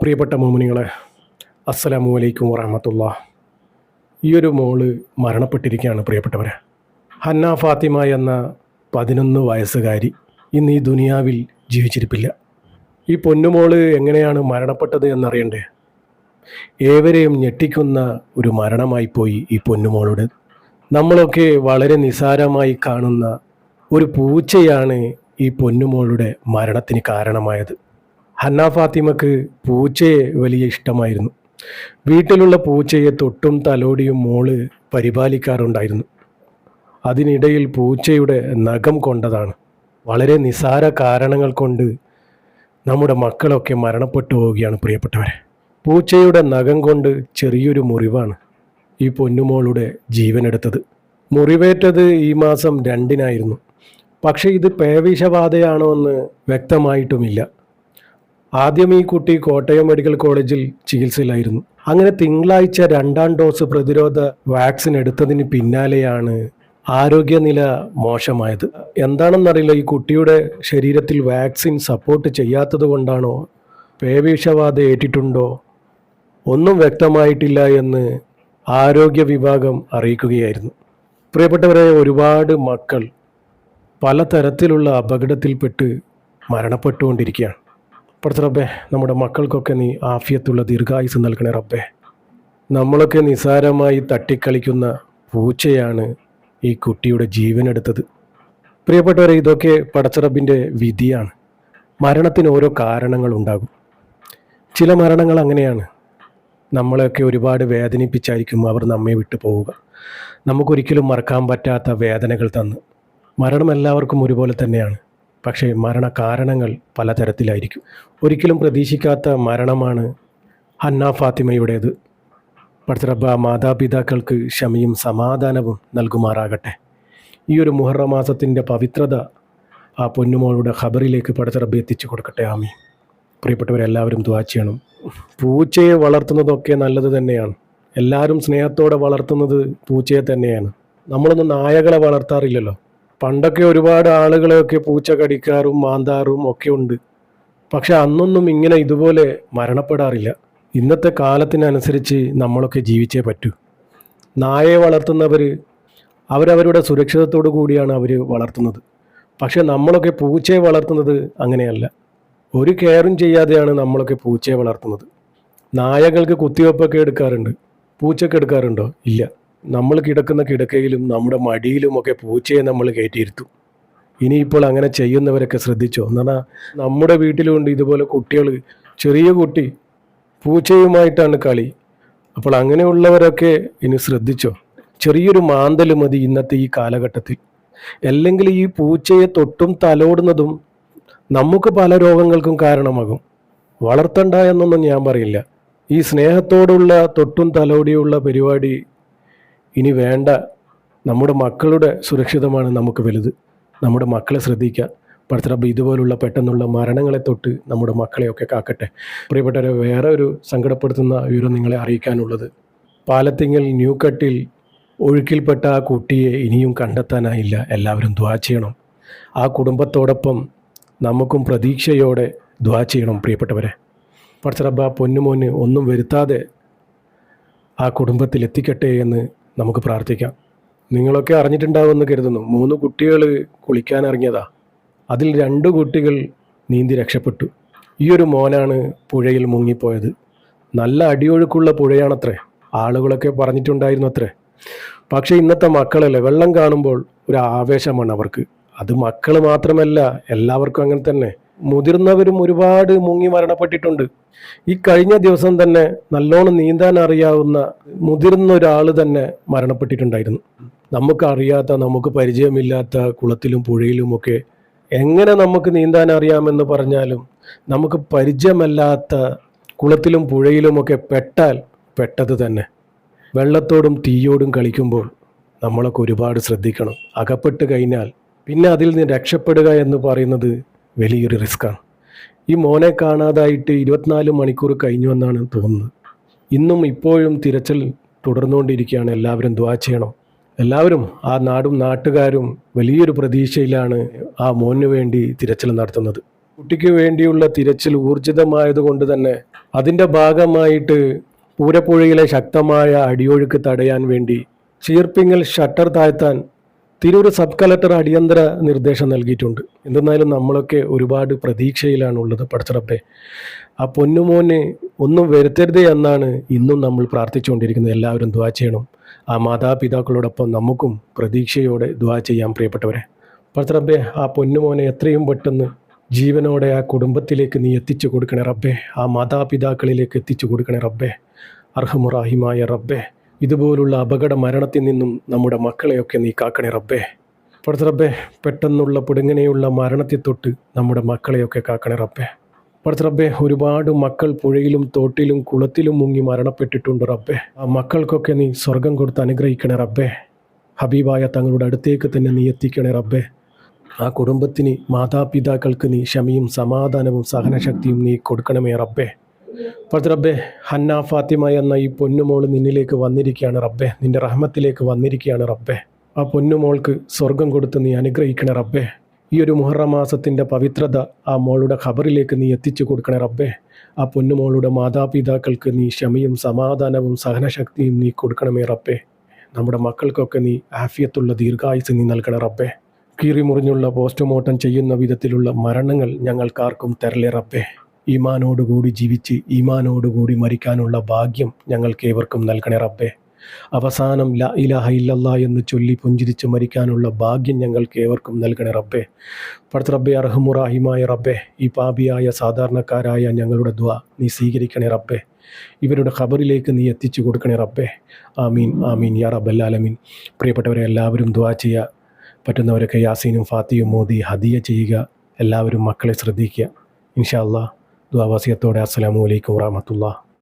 പ്രിയപ്പെട്ട മോമിനികളെ അസ്സലാമു അലൈക്കും വറഹമത്തുള്ള. ഈ ഒരു മോൾ മരണപ്പെട്ടിരിക്കുകയാണ് പ്രിയപ്പെട്ടവരെ. ഹന്ന ഫാത്തിമ എന്ന പതിനൊന്ന് വയസ്സുകാരി ഇന്ന് ഈ ദുനിയാവിൽ ജീവിച്ചിരിപ്പില്ല. ഈ പൊന്നുമോൾ എങ്ങനെയാണ് മരണപ്പെട്ടത് എന്നറിയണ്ടേ? ഏവരെയും ഞെട്ടിക്കുന്ന ഒരു മരണമായി പോയി ഈ പൊന്നുമോളുടെ. നമ്മളൊക്കെ വളരെ നിസാരമായി കാണുന്ന ഒരു പൂച്ചയാണ് ഈ പൊന്നുമോളുടെ മരണത്തിന് കാരണമായത്. ഹന്ന ഫാത്തിമക്ക് പൂച്ചയെ വലിയ ഇഷ്ടമായിരുന്നു. വീട്ടിലുള്ള പൂച്ചയെ തൊട്ടും തലോടിയും മോൾ പരിപാലിക്കാറുണ്ടായിരുന്നു. അതിനിടയിൽ പൂച്ചയുടെ നഖം കൊണ്ടതാണ്. വളരെ നിസാര കാരണങ്ങൾ കൊണ്ട് നമ്മുടെ മക്കളൊക്കെ മരണപ്പെട്ടു പോവുകയാണ് പ്രിയപ്പെട്ടവരെ. പൂച്ചയുടെ നഖം കൊണ്ട് ചെറിയൊരു മുറിവാണ് ഈ പൊന്നുമോളുടെ ജീവനെടുത്തത്. മുറിവേറ്റത് ഈ മാസം രണ്ടിനായിരുന്നു. പക്ഷേ ഇത് പേവിഷബാധയാണോ എന്ന് വ്യക്തമായിട്ടുമില്ല. ആദ്യം ഈ കുട്ടി കോട്ടയം മെഡിക്കൽ കോളേജിൽ ചികിത്സയിലായിരുന്നു. അങ്ങനെ തിങ്കളാഴ്ച രണ്ടാം ഡോസ് പ്രതിരോധ വാക്സിൻ എടുത്തതിന് പിന്നാലെയാണ് ആരോഗ്യനില മോശമായത്. എന്താണെന്നറിയില്ല ഈ കുട്ടിയുടെ ശരീരത്തിൽ വാക്സിൻ സപ്പോർട്ട് ചെയ്യാത്തത് കൊണ്ടാണോ പേവിഷബാധ ഏറ്റിട്ടുണ്ടോ? ഒന്നും വ്യക്തമായിട്ടില്ല എന്ന് ആരോഗ്യ വിഭാഗം അറിയിക്കുകയായിരുന്നു. പ്രിയപ്പെട്ടവരെ ഒരുപാട് മക്കൾ പലതരത്തിലുള്ള അപകടത്തിൽപ്പെട്ട് മരണപ്പെട്ടുകൊണ്ടിരിക്കുകയാണ്. പഠിച്ച റബ്ബേ നമ്മുടെ മക്കൾക്കൊക്കെ നീ ആഫിയത്തുള്ള ദീർഘായുസ് നൽകണേ റബ്ബേ. നമ്മളൊക്കെ നിസാരമായി തട്ടിക്കളിക്കുന്ന പൂച്ചയാണ് ഈ കുട്ടിയുടെ ജീവനെടുത്തത്. പ്രിയപ്പെട്ടവരെ ഇതൊക്കെ പടച്ചറബിന്റെ വിധിയാണ്. മരണത്തിന് ഓരോ കാരണങ്ങൾ ഉണ്ടാകും. ചില മരണങ്ങൾ അങ്ങനെയാണ്. നമ്മളെയൊക്കെ ഒരുപാട് വേദനിപ്പിച്ചായിരിക്കും അവർ നമ്മെ വിട്ടു പോവുക. നമുക്കൊരിക്കലും മറക്കാൻ പറ്റാത്ത വേദനകൾ തന്ന്. മരണം എല്ലാവർക്കും ഒരുപോലെ തന്നെയാണ്. പക്ഷേ മരണകാരണങ്ങൾ പലതരത്തിലായിരിക്കും. ഒരിക്കലും പ്രതീക്ഷിക്കാത്ത മരണമാണ് ഹന്ന ഫാത്തിമയുടേത്. പടത്തിറബ മാതാപിതാക്കൾക്ക് ക്ഷമയും സമാധാനവും നൽകുമാറാകട്ടെ. ഈ ഒരു മുഹറ മാസത്തിന്റെ പവിത്രത ആ പൊന്നുമോളുടെ ഖബറിലേക്ക് പടത്തിറബ് എത്തിച്ചു കൊടുക്കട്ടെ. ആമി പ്രിയപ്പെട്ടവരെല്ലാവരും ദ്വാ ചെയ്യണം. പൂച്ചയെ വളർത്തുന്നതൊക്കെ നല്ലത് തന്നെയാണ്. എല്ലാവരും സ്നേഹത്തോടെ വളർത്തുന്നത് പൂച്ചയെ തന്നെയാണ്. നമ്മളൊന്നും നായകളെ വളർത്താറില്ലല്ലോ. പണ്ടൊക്കെ ഒരുപാട് ആളുകളെയൊക്കെ പൂച്ച കടിക്കാറും മാന്താറും ഒക്കെ ഉണ്ട്. പക്ഷെ അന്നൊന്നും ഇങ്ങനെ ഇതുപോലെ മരണപ്പെടാറില്ല. ഇന്നത്തെ കാലത്തിനനുസരിച്ച് നമ്മളൊക്കെ ജീവിച്ചേ പറ്റൂ. നായയെ വളർത്തുന്നവർ അവരവരുടെ സുരക്ഷിതത്തോടു കൂടിയാണ് അവർ വളർത്തുന്നത്. പക്ഷെ നമ്മളൊക്കെ പൂച്ചയെ വളർത്തുന്നത് അങ്ങനെയല്ല. ഒരു കെയറും ചെയ്യാതെയാണ് നമ്മളൊക്കെ പൂച്ചയെ വളർത്തുന്നത്. നായകൾക്ക് കുത്തിവെപ്പൊക്കെ എടുക്കാറുണ്ട്. പൂച്ചയ്ക്ക് എടുക്കാറുണ്ടോ? ഇല്ല. നമ്മൾ കിടക്കുന്ന കിടക്കയിലും നമ്മുടെ മടിയിലുമൊക്കെ പൂച്ചയെ നമ്മൾ കയറ്റിയിരുത്തും. ഇനിയിപ്പോൾ അങ്ങനെ ചെയ്യുന്നവരൊക്കെ ശ്രദ്ധിച്ചോ? എന്ന് നമ്മുടെ വീട്ടിലുണ്ട് ഇതുപോലെ കുട്ടികൾ. ചെറിയ കുട്ടി പൂച്ചയുമായിട്ടാണ് കളി. അപ്പോൾ അങ്ങനെയുള്ളവരൊക്കെ ഇനി ശ്രദ്ധിച്ചോ? ചെറിയൊരു മാന്തൽ മതി ഇന്നത്തെ ഈ കാലഘട്ടത്തിൽ. അല്ലെങ്കിൽ ഈ പൂച്ചയെ തൊട്ടും തലോടുന്നതും നമുക്ക് പല രോഗങ്ങൾക്കും കാരണമാകും. വളർത്തണ്ട എന്നൊന്നും ഞാൻ പറയില്ല. ഈ സ്നേഹത്തോടുള്ള തൊട്ടും തലോടിയുള്ള പരിപാടി ഇനി വേണ്ട നമ്മുടെ മക്കളുടെ സുരക്ഷിതമാണ് നമുക്ക് വലുത്. നമ്മുടെ മക്കളെ ശ്രദ്ധിക്കുക. പടത്തിറബ് ഇതുപോലുള്ള പെട്ടെന്നുള്ള മരണങ്ങളെ തൊട്ട് നമ്മുടെ മക്കളെയൊക്കെ കാക്കട്ടെ. പ്രിയപ്പെട്ടവരെ വേറെ ഒരു സങ്കടപ്പെടുത്തുന്ന വിവരം നിങ്ങളെ അറിയിക്കാനുള്ളത് പാലത്തിങ്ങൽ ന്യൂ കട്ടിൽ ഒഴുക്കിൽപ്പെട്ട ആ കുട്ടിയെ ഇനിയും കണ്ടെത്താനായില്ല. എല്ലാവരും ദ്വാ ചെയ്യണം. ആ കുടുംബത്തോടൊപ്പം നമുക്കും പ്രതീക്ഷയോടെ ദ്വാ ചെയ്യണം പ്രിയപ്പെട്ടവരെ. പടത്തിറബ് ആ പൊന്നുമോന് ഒന്നും വരുത്താതെ ആ കുടുംബത്തിൽ എത്തിക്കട്ടെ എന്ന് നമുക്ക് പ്രാർത്ഥിക്കാം. നിങ്ങളൊക്കെ അറിഞ്ഞിട്ടുണ്ടാവുമെന്ന് കരുതുന്നു. മൂന്ന് കുട്ടികൾ കുളിക്കാൻ ഇറങ്ങിയതാ. അതിൽ രണ്ട് കുട്ടികൾ നീന്തി രക്ഷപ്പെട്ടു. ഈ ഒരു മോനാണ് പുഴയിൽ മുങ്ങിപ്പോയത്. നല്ല അടിയൊഴുക്കുള്ള പുഴയാണത്രേ. ആളുകളൊക്കെ പറഞ്ഞിട്ടുണ്ടായിരുന്നു അത്രേ പക്ഷേ ഇന്നത്തെ മക്കളല്ലേ വെള്ളം കാണുമ്പോൾ ഒരു ആവേശമാണ് അവർക്ക്. അത് മക്കൾ മാത്രമല്ല എല്ലാവർക്കും അങ്ങനെ തന്നെ. മുതിർന്നവരും ഒരുപാട് മുങ്ങി മരണപ്പെട്ടിട്ടുണ്ട്. ഈ കഴിഞ്ഞ ദിവസം തന്നെ നല്ലോണം നീന്താൻ അറിയാവുന്ന മുതിർന്ന ഒരാൾ തന്നെ മരണപ്പെട്ടിട്ടുണ്ടായിരുന്നു. നമുക്ക് അറിയാത്ത നമുക്ക് പരിചയമില്ലാത്ത കുളത്തിലും പുഴയിലുമൊക്കെ എങ്ങനെ നമുക്ക് നീന്താൻ അറിയാമെന്ന് പറഞ്ഞാലും നമുക്ക് പരിചയമല്ലാത്ത കുളത്തിലും പുഴയിലുമൊക്കെ പെട്ടാൽ പെട്ടത് തന്നെ. വെള്ളത്തോടും തീയോടും കളിക്കുമ്പോൾ നമ്മളൊക്കെ ഒരുപാട് ശ്രദ്ധിക്കണം. അകപ്പെട്ട് കഴിഞ്ഞാൽ പിന്നെ അതിൽ നിന്ന് രക്ഷപ്പെടുക എന്ന് പറയുന്നത് വലിയൊരു റിസ്ക്കാണ് ഈ മോനെ കാണാതായിട്ട് ഇരുപത്തിനാല് മണിക്കൂർ കഴിഞ്ഞു എന്നാണ് തോന്നുന്നത്. ഇന്നും ഇപ്പോഴും തിരച്ചിൽ തുടർന്നുകൊണ്ടിരിക്കുകയാണ്. എല്ലാവരും ദ്വാ ചെയ്യണം. എല്ലാവരും ആ നാടും നാട്ടുകാരും വലിയൊരു പ്രതീക്ഷയിലാണ് ആ മോനു വേണ്ടി തിരച്ചിൽ നടത്തുന്നത്. കുട്ടിക്ക് വേണ്ടിയുള്ള തിരച്ചിൽ ഊർജിതമായതുകൊണ്ട് തന്നെ അതിന്റെ ഭാഗമായിട്ട് പൂരപ്പുഴയിലെ ശക്തമായ അടിയൊഴുക്ക് തടയാൻ വേണ്ടി ചീർപ്പിങ്ങൽ ഷട്ടർ താഴ്ത്താൻ തിരൂർ സബ് കളക്ടർ അടിയന്തര നിർദ്ദേശം നൽകിയിട്ടുണ്ട്. എന്തെന്നാലും നമ്മളൊക്കെ ഒരുപാട് പ്രതീക്ഷയിലാണുള്ളത് പടച്ചിറപ്പെ ആ പൊന്നുമോനെ ഒന്നും വരുത്തരുതേ എന്നാണ് ഇന്നും നമ്മൾ പ്രാർത്ഥിച്ചുകൊണ്ടിരിക്കുന്നത്. എല്ലാവരും ദ്വാ ചെയ്യണം. ആ മാതാപിതാക്കളോടൊപ്പം നമുക്കും പ്രതീക്ഷയോടെ ദ്വാ ചെയ്യാൻ പ്രിയപ്പെട്ടവരെ. പടച്ചിറപ്പെ ആ പൊന്നുമോനെ എത്രയും പെട്ടെന്ന് ജീവനോടെ ആ കുടുംബത്തിലേക്ക് നീ എത്തിച്ചു കൊടുക്കണേ റബ്ബേ. ആ മാതാപിതാക്കളിലേക്ക് എത്തിച്ചു കൊടുക്കണേ റബ്ബേ. അർഹമുറാഹിമായ റബ്ബേ. ഇതുപോലുള്ള അപകട മരണത്തിൽ നിന്നും നമ്മുടെ മക്കളെയൊക്കെ നീ കാക്കണേ റബ്ബേ. പടുത്ത റബ്ബേ പെട്ടെന്നുള്ള പുടുങ്ങനെയുള്ള മരണത്തിൽ തൊട്ട് നമ്മുടെ മക്കളെയൊക്കെ കാക്കണേ റബ്ബേ. പടുത്ത റബ്ബേ ഒരുപാട് മക്കൾ പുഴയിലും തോട്ടിലും കുളത്തിലും മുങ്ങി മരണപ്പെട്ടിട്ടുണ്ട് റബ്ബേ. ആ മക്കൾക്കൊക്കെ നീ സ്വർഗം കൊടുത്ത് അനുഗ്രഹിക്കണേ റബ്ബേ. ഹബീബായ തങ്ങളുടെ അടുത്തേക്ക് തന്നെ നീ എത്തിക്കണേ റബ്ബേ. ആ കുടുംബത്തിന് മാതാപിതാക്കൾക്ക് നീ ക്ഷമയും സമാധാനവും സഹനശക്തിയും നീ കൊടുക്കണമേ റബ്ബേ. അപ്പോൾ റബ്ബെ ഹന്ന ഫാത്തിമ എന്ന ഈ പൊന്നുമോൾ നിന്നിലേക്ക് വന്നിരിക്കുകയാണ് റബ്ബെ. നിന്റെ റഹ്മത്തിലേക്ക് വന്നിരിക്കുകയാണ് റബ്ബെ. ആ പൊന്നുമോൾക്ക് സ്വർഗം കൊടുത്ത് നീ അനുഗ്രഹിക്കണേ റബ്ബെ. ഈ ഒരു മുഹറമാസത്തിന്റെ പവിത്രത ആ മോളുടെ ഖബറിലേക്ക് നീ എത്തിച്ചു കൊടുക്കണേ റബ്ബെ. ആ പൊന്നുമോളുടെ മാതാപിതാക്കൾക്ക് നീ ക്ഷമയും സമാധാനവും സഹനശക്തിയും നീ കൊടുക്കണമേ റബ്ബെ. നമ്മുടെ മക്കൾക്കൊക്കെ നീ ആഫിയത്തുള്ള ദീർഘായുസ് നീ നൽകണേ റബ്ബേ. കീറിമുറിഞ്ഞുള്ള പോസ്റ്റ്മോർട്ടം ചെയ്യുന്ന വിധത്തിലുള്ള മരണങ്ങൾ ഞങ്ങൾക്കാർക്കും തരലേ റബ്ബേ. ഈമാനോടുകൂടി ജീവിച്ച് ഈമാനോടുകൂടി മരിക്കാനുള്ള ഭാഗ്യം ഞങ്ങൾക്ക് ഏവർക്കും നൽകണേ റബ്ബേ. അവസാനം ല ഇലാഹ ഇല്ലല്ല എന്ന് ചൊല്ലി പുഞ്ചിരിച്ച് മരിക്കാനുള്ള ഭാഗ്യം ഞങ്ങൾക്ക് ഏവർക്കും നൽകണേ റബ്ബേ. പടുത്ത റബ്ബെ അർഹമുറാഹിമായ റബ്ബേ ഈ പാപിയായ സാധാരണക്കാരായ ഞങ്ങളുടെ ദ്വ നീ സ്വീകരിക്കണേ റബ്ബേ. ഇവരുടെ ഖബറിലേക്ക് നീ എത്തിച്ചു കൊടുക്കണേ റബ്ബേ. ആമീൻ ആമീൻ യാ റബ്ബല്ലാലമീൻ പ്രിയപ്പെട്ടവരെ എല്ലാവരും ദ്വാ ചെയ്യുക. പറ്റുന്നവരൊക്കെ യാസീനും ഫാത്തിയും മോദി ഹദിയ ചെയ്യുക. എല്ലാവരും മക്കളെ ശ്രദ്ധിക്കുക. ഇൻഷാ അല്ലാ ദ്വാവാസിയത്തോടെ അസ്സലാമു അലൈക്കും വറഹമത്തുള്ള